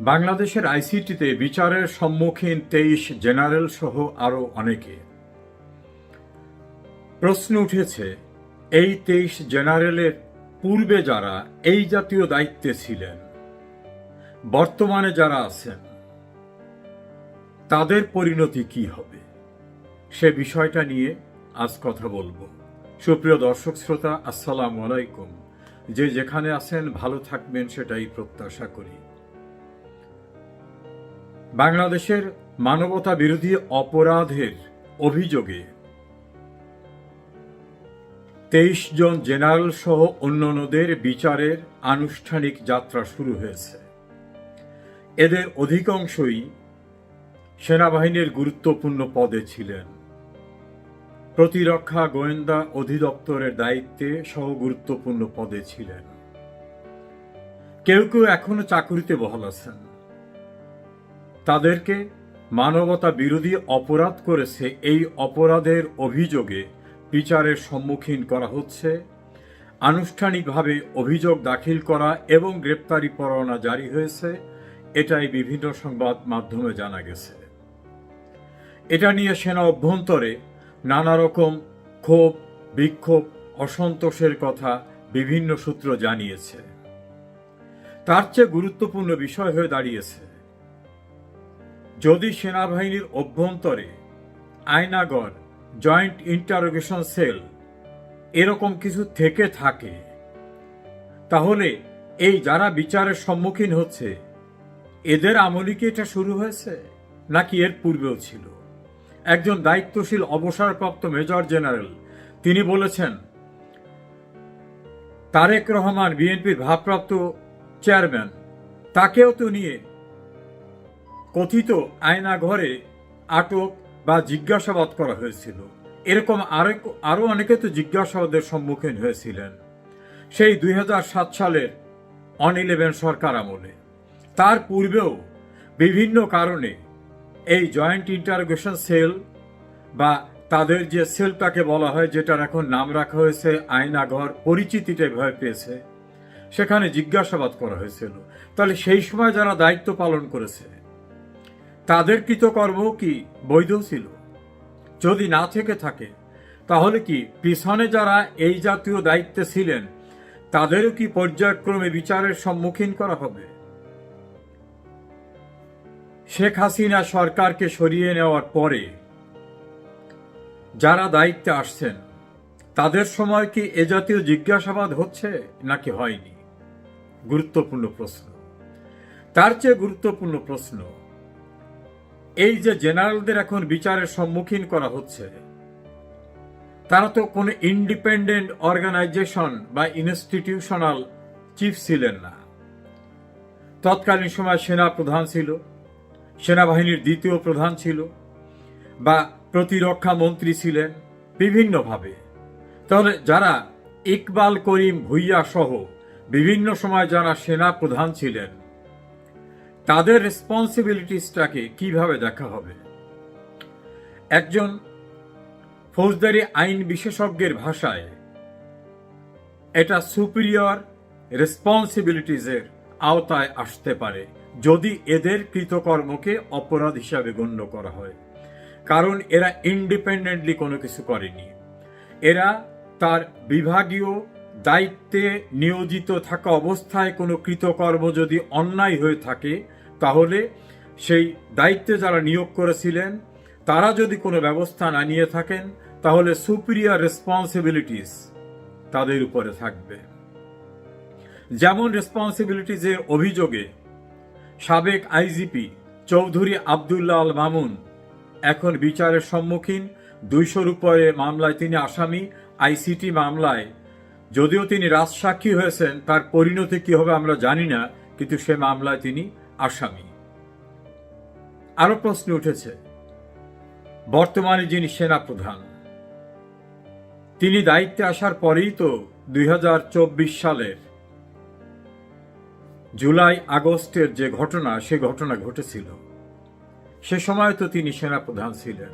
বাংলাদেশের আইসিটিতে বিচারের সম্মুখীন তেইশ জেনারেল সহ আরও অনেকে। প্রশ্ন উঠেছে, এই তেইশ জেনারেলের পূর্বে যারা এই জাতীয় দায়িত্বে ছিলেন, বর্তমানে যারা আছেন, তাদের পরিণতি কি হবে? সে বিষয়টা নিয়ে আজ কথা বলব। সুপ্রিয় দর্শক শ্রোতা, আসসালামু আলাইকুম। যে যেখানে আছেন, ভালো থাকবেন, সেটাই প্রত্যাশা করি। বাংলাদেশের মানবতা বিরোধী অপরাধের অভিযোগে তেইশ জন জেনারেল সহ অন্যান্যদের বিচারের আনুষ্ঠানিক যাত্রা শুরু হয়েছে। এদের অধিকাংশই সেনাবাহিনীর গুরুত্বপূর্ণ পদে ছিলেন। প্রতিরক্ষা গোয়েন্দা অধিদপ্তরের দায়িত্বে সহ গুরুত্বপূর্ণ পদে ছিলেন। কেউ কেউ এখনও চাকুরিতে বহাল আছেন। তাদেরকে মানবতা বিরোধী অপরাধ করেছে এই অপরাধের অভিযোগে বিচারের সম্মুখীন করা হচ্ছে। আনুষ্ঠানিকভাবে অভিযোগ দাখিল করা এবং গ্রেপ্তারি পরোয়ানা জারি হয়েছে। এটাই বিভিন্ন সংবাদ মাধ্যমে জানা গেছে। এটা নিয়ে সেনা অভ্যন্তরে নানা রকম ক্ষোভ, বিক্ষোভ, অসন্তোষের কথা বিভিন্ন সূত্র জানিয়েছে। তার চেয়ে গুরুত্বপূর্ণ বিষয় হয়ে দাঁড়িয়েছে যদি সেনাবাহিনীর অভ্যন্তরে আয়নাগর জয়েন্ট ইন্টারোগেশন সেল এরকম কিছু থেকে থাকে, তাহলে এই যারা বিচারের সম্মুখীন হচ্ছে, এদের আমলি কি এটা শুরু হয়েছে? নাকি এর পূর্বেও ছিল? একজন দায়িত্বশীল অবসরপ্রাপ্ত মেজর জেনারেল, তিনি বলেছেন, তারেক রহমান বিএনপির ভারপ্রাপ্ত চেয়ারম্যান, তাকেও তো নিয়ে কথিত আয়না ঘরে আটক বা জিজ্ঞাসাবাদ করা হয়েছিল। এরকম আরেক আরও অনেকে তো জিজ্ঞাসাবাদের সম্মুখীন হয়েছিলেন। সেই দুই সাত সালের অন ইলেভেন সরকার আমলে। তার পূর্বেও বিভিন্ন কারণে এই জয়েন্ট ইন্টারোগেশন সেল বা তাদের যে সেলটাকে বলা হয়, যেটার এখন নাম রাখা হয়েছে আয়নাঘর পরিচিতিটা ভয় পেয়েছে। সেখানে জিজ্ঞাসাবাদ করা হয়েছিল। তাহলে সেই সময় যারা দায়িত্ব পালন করেছে তাদের কৃতকর্ম কি বৈধ ছিল? যদি না থেকে থাকে, তাহলে কি পিছনে যারা এই জাতীয় দায়িত্বে ছিলেন, তাদেরও কি পর্যায়ক্রমে বিচারের সম্মুখীন করা হবে? শেখ হাসিনা সরকারকে সরিয়ে নেওয়ার পরে যারা দায়িত্বে আসছেন, তাদের সময় কি এ জাতীয় জিজ্ঞাসাবাদ হচ্ছে নাকি হয়নি? গুরুত্বপূর্ণ প্রশ্ন। তার চেয়ে গুরুত্বপূর্ণ প্রশ্ন এই যে জেনারেলদের এখন বিচারের সম্মুখীন করা হচ্ছে, তারা তো কোনো ইন্ডিপেন্ডেন্ট অর্গানাইজেশন বা ইনস্টিটিউশনাল চিফ ছিলেন না। তৎকালীন সময় সেনা প্রধান ছিল, সেনাবাহিনীর দ্বিতীয় প্রধান ছিল, বা প্রতিরক্ষা মন্ত্রী ছিলেন বিভিন্নভাবে। তাহলে যারা ইকবাল করিম ভুইয়া সহ বিভিন্ন সময় যারা সেনা প্রধান ছিলেন তাদের রেসপন্সিবিলিটিসটাকে কীভাবে দেখা হবে? একজন ফৌজদারি আইন বিশেষজ্ঞের ভাষায় এটা সুপিরিয়র রেসপন্সিবিলিটিজের আওতায় আসতে পারে, যদি এদের কৃতকর্মকে অপরাধ হিসাবে গণ্য করা হয়। কারণ এরা ইন্ডিপেন্ডেন্টলি কোনো কিছু করেনি। এরা তার বিভাগীয় দায়িত্বে নিয়োজিত থাকা অবস্থায় কোনো কৃতকর্ম যদি অন্যায় হয়ে থাকে তাহলে সেই দায়িত্বে যারা নিয়োগ করেছিলেন, তারা যদি কোনো ব্যবস্থা না নিয়ে থাকেন, তাহলে সুপিরিয়ার রেসপন্সিবিলিটিস তাদের উপরে থাকবে। যেমন রেসপন্সিবিলিটিজের অভিযোগে সাবেক আইজিপি চৌধুরী আবদুল্লাহ আল মামুন এখন বিচারের সম্মুখীন, দুইশোর উপরে মামলায় তিনি আসামি, আইসিটি মামলায়। যদিও তিনি রাজসাক্ষী হয়েছেন, তার পরিণতি কি হবে আমরা জানি না, কিন্তু সে মামলায় তিনি আসামি। আরও প্রশ্ন উঠেছে, বর্তমানে যিনি সেনা প্রধান তিনি দায়িত্বে আসার পরেই তো দুই হাজার চব্বিশ সালের জুলাই আগস্টের যে ঘটনা, সে ঘটনা ঘটেছিল, সে সময় তো তিনি সেনা প্রধান ছিলেন।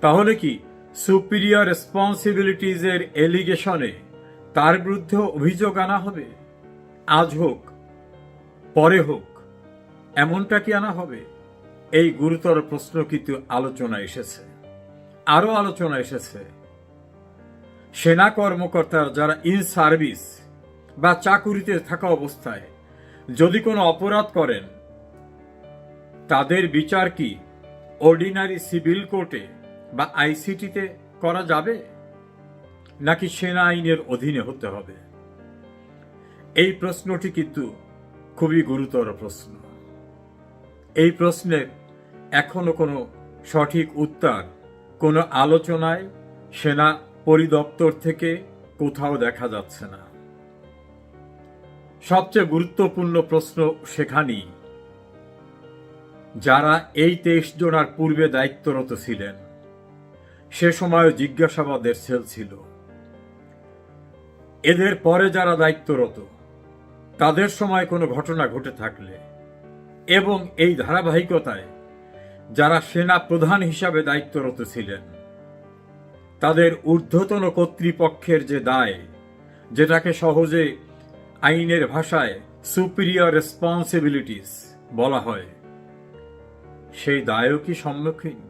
তাহলে কি সুপিরিয়র রেসপন্সিবিলিটিজের এলিগেশনে তার বিরুদ্ধে অভিযোগ আনা হবে? আজ হোক, পরে হোক এমনটা কি আনা হবে? এই গুরুতর প্রশ্ন কিন্তু আলোচনা এসেছে। আরও আলোচনা এসেছে। সেনা কর্মকর্তার যারা ইন সার্ভিস বা চাকুরিতে থাকা অবস্থায় যদি কোনো অপরাধ করেন, তাদের বিচার কি অর্ডিনারি সিভিল কোর্টে বা আইসিটিতে করা যাবে? নাকি সেনা আইনের অধীনে হতে হবে? এই প্রশ্নটি কিন্তু খুবই গুরুতর প্রশ্ন। এই প্রশ্নের এখনও কোনো সঠিক উত্তর, কোনো আলোচনায় সেনা পরিদপ্তর থেকে কোথাও দেখা যাচ্ছে না। সবচেয়ে গুরুত্বপূর্ণ প্রশ্ন সেখানেই, যারা এই তেইশ জনার পূর্বে দায়িত্বরত ছিলেন, সে সময় জিজ্ঞাসাবাদের সেল ছিল। এদের পরে যারা দায়িত্বরত, তাদের সময় কোনো ঘটনা ঘটে থাকলে এবং এই ধারাবাহিকতায় যারা সেনা প্রধান হিসাবে দায়িত্বরত ছিলেন, তাদের ঊর্ধ্বতন কর্তৃপক্ষের যে দায়, যেটাকে সহজে আইনের ভাষায় সুপিরিয়র রেসপন্সিবিলিটিস বলা হয়, সেই দায়ও কি সম্মুখীন?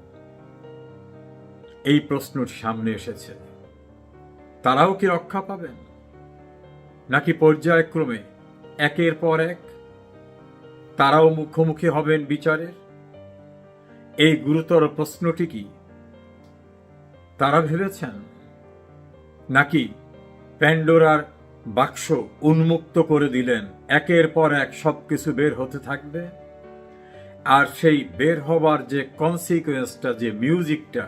এই প্রশ্নটি সামনে এসেছে। তারাও কি রক্ষা পাবেন? নাকি পর্যায়ক্রমে একের পর এক তারাও মুখোমুখি হবেন বিচারের? এই গুরুতর প্রশ্নটি কি? তারা ভেবেছেন, নাকি প্যান্ডোরার বাক্স উন্মুক্ত করে দিলেন, একের পর এক সবকিছু বের হতে থাকবে? আর সেই বের হবার যে কনসিকুয়েন্সটা যে মিউজিকটা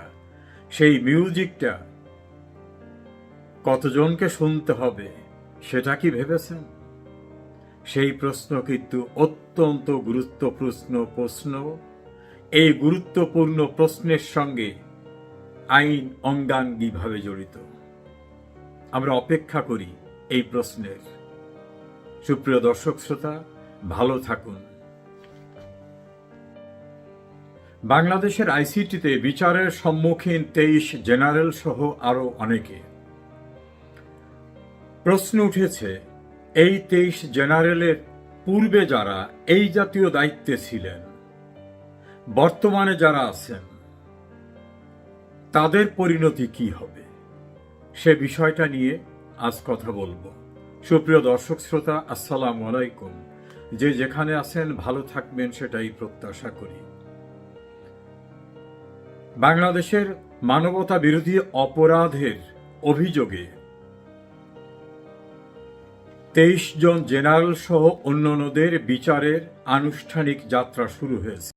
সেই মিউজিকটা কতজনকে শুনতে হবে, সেটা কি ভেবেছেন? সেই প্রশ্ন কিন্তু অত্যন্ত গুরুত্বপূর্ণ প্রশ্ন। এই গুরুত্বপূর্ণ প্রশ্নের সঙ্গে আইন অঙ্গাঙ্গিভাবে জড়িত? আমরা অপেক্ষা করি এই প্রশ্নের। সুপ্রিয় দর্শক শ্রোতা, ভালো থাকুন। বাংলাদেশের আইসিটিতে বিচারের সম্মুখীন তেইশ জেনারেল সহ আরও অনেকে। প্রশ্ন উঠেছে এই তেইশ জেনারেলের পূর্বে যারা এই জাতীয় দায়িত্বে ছিলেন, বর্তমানে যারা আছেন, তাদের পরিণতি কি হবে? সে বিষয়টা নিয়ে আজ কথা বলব। সুপ্রিয় দর্শক শ্রোতা, আসসালাম আলাইকুম। যে যেখানে আছেন, ভালো থাকবেন সেটাই প্রত্যাশা করি। বাংলাদেশের মানবতা বিরোধী অপরাধের অভিযোগে তেইশ জন জেনারেল সহ অন্যান্যদের বিচারের আনুষ্ঠানিক যাত্রা শুরু হয়েছে।